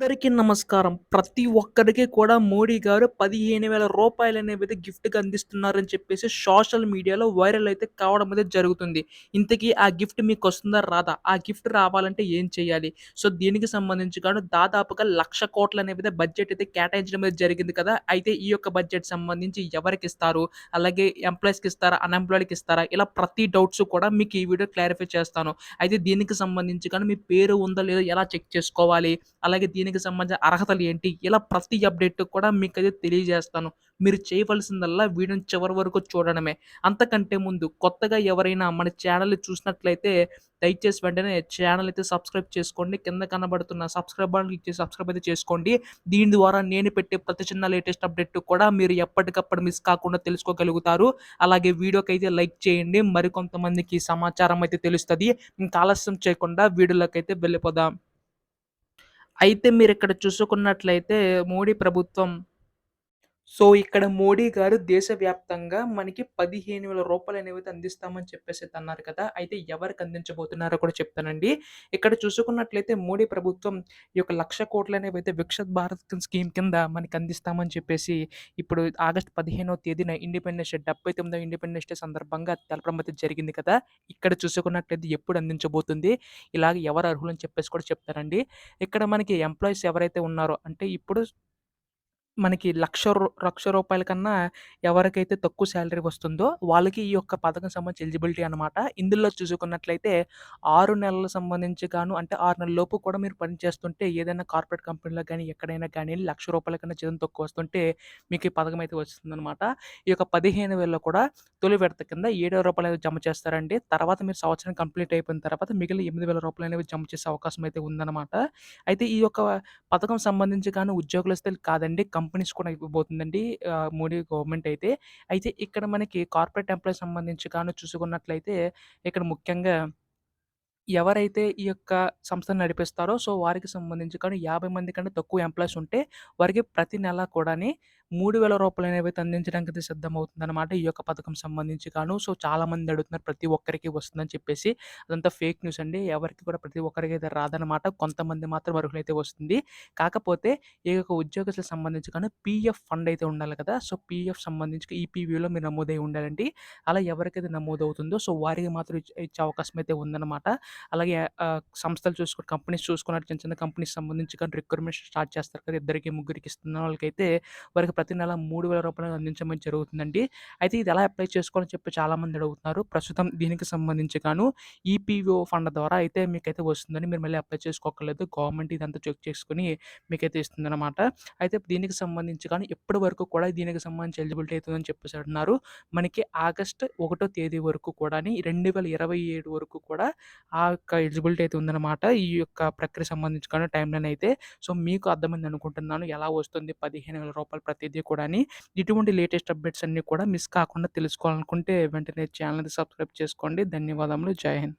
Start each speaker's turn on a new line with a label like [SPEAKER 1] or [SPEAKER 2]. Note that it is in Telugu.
[SPEAKER 1] అందరికీ నమస్కారం. ప్రతి ఒక్కరికి కూడా మోడీ గారు 15,000 రూపాయలనేవైతే గిఫ్ట్‌గా అందిస్తున్నారని చెప్పేసి సోషల్ మీడియాలో వైరల్ అయితే కావడం అయితే జరుగుతుంది. ఇంతకీ ఆ గిఫ్ట్ మీకు వస్తుందా రాదా? ఆ గిఫ్ట్ రావాలంటే ఏం చేయాలి? సో, దీనికి సంబంధించి కానీ దాదాపుగా లక్ష కోట్ల అనేవి బడ్జెట్ అయితే కేటాయించడం అయితే జరిగింది కదా! అయితే ఈ యొక్క బడ్జెట్ సంబంధించి ఎవరికిస్తారు? అలాగే ఎంప్లాయీస్‌కి ఇస్తారా? అన్‌ఎంప్లాయిడ్‌కి ఇస్తారా? ఇలా ప్రతి డౌట్స్ కూడా మీకు ఈ వీడియో క్లారిఫై చేస్తాను. అయితే దీనికి సంబంధించి కానీ మీ పేరు ఉందో లేదో ఎలా చెక్ చేసుకోవాలి? అలాగే దీనికి సంబంధించిన అర్హతలు ఏంటి? ఇలా ప్రతి అప్డేట్ కూడా మీకైతే తెలియజేస్తాను. మీరు చేయవలసిందల్లా వీడియోని చివరి వరకు చూడడమే. అంతకంటే ముందు కొత్తగా ఎవరైనా మన ఛానెల్‌ని చూసినట్లయితే దయచేసి వెంటనే ఛానల్ అయితే సబ్స్క్రైబ్ చేసుకోండి. కింద కనబడుతున్న సబ్స్క్రైబ్ బటన్ క్లిక్ చేసి సబ్స్క్రైబ్ అయితే చేసుకోండి. దీని ద్వారా నేను పెట్టే ప్రతి చిన్న లేటెస్ట్ అప్డేట్ కూడా మీరు ఎప్పటికప్పుడు మిస్ కాకుండా తెలుసుకోగలుగుతారు. అలాగే వీడియోకైతే లైక్ చేయండి. మరికొంతమందికి సమాచారం అయితే తెలుస్తుంది ఇంకా ఆలస్యం చేయకుండా వీడియోలోకైతే వెళ్ళిపోదాం. అయితే మీరిక్కడ చూసుకున్నట్లయితే మోడీ ప్రభుత్వం సో, ఇక్కడ మోడీ గారు దేశవ్యాప్తంగా మనకి పదిహేను వేల రూపాయలు అనేవి అందిస్తామని చెప్పేసి అన్నారు కదా! అయితే ఎవరికి అందించబోతున్నారో కూడా చెప్తానండి. ఇక్కడ చూసుకున్నట్లయితే మోడీ ప్రభుత్వం ఈ యొక్క 1,00,000 కోట్లనేవైతే వికసిత్ భారత్ స్కీమ్ కింద మనకి అందిస్తామని చెప్పేసి ఇప్పుడు ఆగస్ట్ పదిహేనవ తేదీన ఇండిపెండెన్స్ డే 79వ ఇండిపెండెన్స్ డే సందర్భంగా తెలపడం అయితే జరిగింది కదా! ఇక్కడ చూసుకున్నట్లయితే ఎప్పుడు అందించబోతుంది? ఇలాగ ఎవరు అర్హులు అని చెప్పేసి కూడా చెప్తానండి. ఇక్కడ మనకి ఎంప్లాయీస్ ఎవరైతే ఉన్నారో అంటే ఇప్పుడు మనకి లక్ష రూ లక్ష రూపాయల కన్నా ఎవరికైతే తక్కువ శాలరీ వస్తుందో వాళ్ళకి ఈ యొక్క పథకం సంబంధించి ఎలిజిబిలిటీ అనమాట. ఇందులో చూసుకున్నట్లయితే ఆరు నెలల సంబంధించి గాను అంటే ఆరు నెలల లోపు కూడా మీరు పని చేస్తుంటే ఏదైనా కార్పొరేట్ కంపెనీలో కానీ ఎక్కడైనా కానీ లక్ష రూపాయల కన్నా జీతం తక్కువ వస్తుంటే మీకు ఈ పథకం అయితే వస్తుందన్నమాట ఈ యొక్క 15,000లో కూడా తొలి విడత కింద ఏడు రూపాయలు జమ చేస్తారండి. తర్వాత మీరు సంవత్సరం కంప్లీట్ అయిపోయిన తర్వాత మిగిలిన ఎనిమిది వేల రూపాయలు అనేవి జమ చేసే అవకాశం అయితే ఉందన్నమాట అయితే ఈ యొక్క పథకం సంబంధించి కానీ ఉద్యోగుల స్థితి కాదండి కంపెనీస్ కూడా ఇవ్వబోతుందండి మోడీ గవర్నమెంట్ అయితే. అయితే ఇక్కడ మనకి కార్పొరేట్ ఎంప్లాయీస్ సంబంధించి కానీ చూసుకున్నట్లయితే ఇక్కడ ముఖ్యంగా ఎవరైతే ఈ యొక్క సంస్థను నడిపిస్తారో సో, వారికి సంబంధించి కానీ 50 మంది కంటే తక్కువ ఎంప్లాయీస్ ఉంటే వారికి ప్రతి నెల కూడాని రూ. 3,000 అనేవైతే అందించడానికైతే సిద్ధమవుతుందనమాట. ఈ యొక్క పథకం సంబంధించి కాను సో, చాలామంది అడుగుతున్నారు ప్రతి ఒక్కరికి వస్తుందని చెప్పేసి. అదంతా ఫేక్ న్యూస్ అండి. ఎవరికి కూడా ప్రతి ఒక్కరికి అయితే రాదనమాట. కొంతమంది మాత్రం అర్హులైతే వస్తుంది. కాకపోతే ఈ యొక్క ఉద్యోగస్తులకు సంబంధించి కానీ పీఎఫ్ ఫండ్ అయితే ఉండాలి కదా! సో, పీఎఫ్ సంబంధించి ఈపీవీలో మీరు నమోదై ఉండాలండి. అలా ఎవరికైతే నమోదవుతుందో సో, వారికి మాత్రం ఇచ్చే అవకాశం అయితే ఉందన్నమాట అలాగే సంస్థలు చూసుకుని కంపెనీస్ చూసుకున్నట్టు చిన్న చిన్న కంపెనీస్ సంబంధించి కానీ రిక్రూట్‌మెంట్ స్టార్ట్ చేస్తారు కదా! ఇద్దరికి, ముగ్గురికి ఇస్తున్న వాళ్ళకైతే వారికి ప్రతి నెల రూ. 3,000 అందించడం జరుగుతుందండి. అయితే ఇది ఎలా అప్లై చేసుకోవాలని చెప్పి చాలామంది అడుగుతున్నారు. ప్రస్తుతం దీనికి సంబంధించి గాను ఈపీఓ ఫండ్ ద్వారా అయితే మీకైతే వస్తుందని మీరు మళ్ళీ అప్లై చేసుకోక్కర్లేదు. గవర్నమెంట్ ఇదంతా చెక్ చేసుకుని మీకైతే ఇస్తుందన్నమాట అయితే దీనికి సంబంధించి కానీ ఇప్పటి వరకు కూడా దీనికి సంబంధించి ఎలిజిబిలిటీ అవుతుందని చెప్పేసి అంటున్నారు. మనకి ఆగస్ట్ ఒకటో తేదీ వరకు కూడా రెండు వేల ఇరవై ఏడు వరకు కూడా ఆ ఆ యొక్క ఎలిజిబిలిటీ అయితే ఉందన్నమాట ఈ యొక్క ప్రక్రియ సంబంధించుకున్న టైంలో అయితే. సో, మీకు అర్థమైంది అనుకుంటున్నాను. ఎలా వస్తుంది పదిహేను వేల రూపాయలు ప్రతిదీ కూడా అని ఇటువంటి లేటెస్ట్ అప్డేట్స్ అన్నీ కూడా మిస్ కాకుండా తెలుసుకోవాలనుకుంటే వెంటనే ఛానల్ని సబ్స్క్రైబ్ చేసుకోండి. ధన్యవాదములు. జై హింద్.